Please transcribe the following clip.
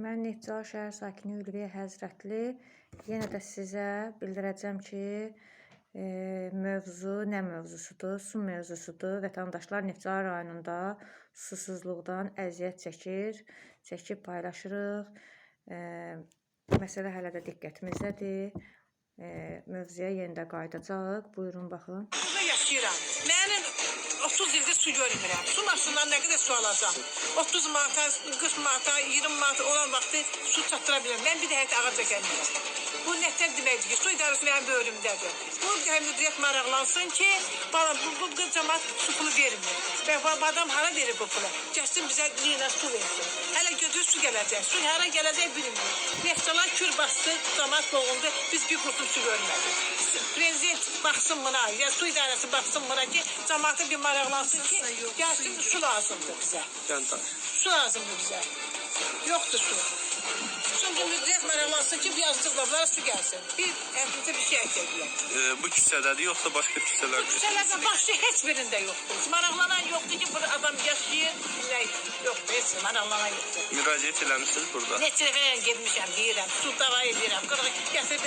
Mən Neftçala şəhər sakini Ülviyə Həzrətli yenə də sizə bildirəcəm ki, e, mövzu nə mövzusudur? Su mövzusudur. Vətəndaşlar Neftçala rayonunda susuzluqdan əziyyət çəkir, çəkib paylaşırıq. E, məsələ hələ də diqqətimizdədir. E, mövzuya yenə də qayıdacağıq. Buyurun baxın. Burada yaşayıram. Mənim 30 ildir su görmürəm. Su maşından nə qədər su alacağam? 30 manata, 40 manata, 20 manata olan vaxtı su çatdıra bilirəm. Mən bir də həyat ağac çəkəmirəm. Bu nətər deməkdir ki, su idarəsi mənim bölümümdədir. Bu həm müdiriyyət maraqlansın ki, bana bu, bu, bu cəmaat su pulu vermir. Bu adam hara verir bu pulu? Gəlsin bizə liyinə su versin. Hələ götür su gələcək. Su hara gələcək bilmirik. Neftçalar kür bastı, cəmaat boğuldu. Biz bir qurtum su görmədik. Prezident baxsın buna, ya su idarəsi baxsın buna ki, cəmaatı bir maraqlansın ki, gəlsin su lazımdır bizə. Su lazımdır bizə. Yoxdur su. Çünki maraqlansın ki, bir yazıcıq var, bunlara su gəlsin. Bir əvvəlcə bir şey əkəcəklər. Ee, bu küçədədir yoxsa başqa küçələrdə? Küçələrdə başqa heç birində yoxdur. Maraqlanan yoxdur ki, burada adam yaşayır, nə yoxdur, heç bir maraqlanan yoxdur. Müraciət eləmisiniz burada? Neçə dəfə getmişəm, deyirəm, su dava edirəm, qırıq gətirib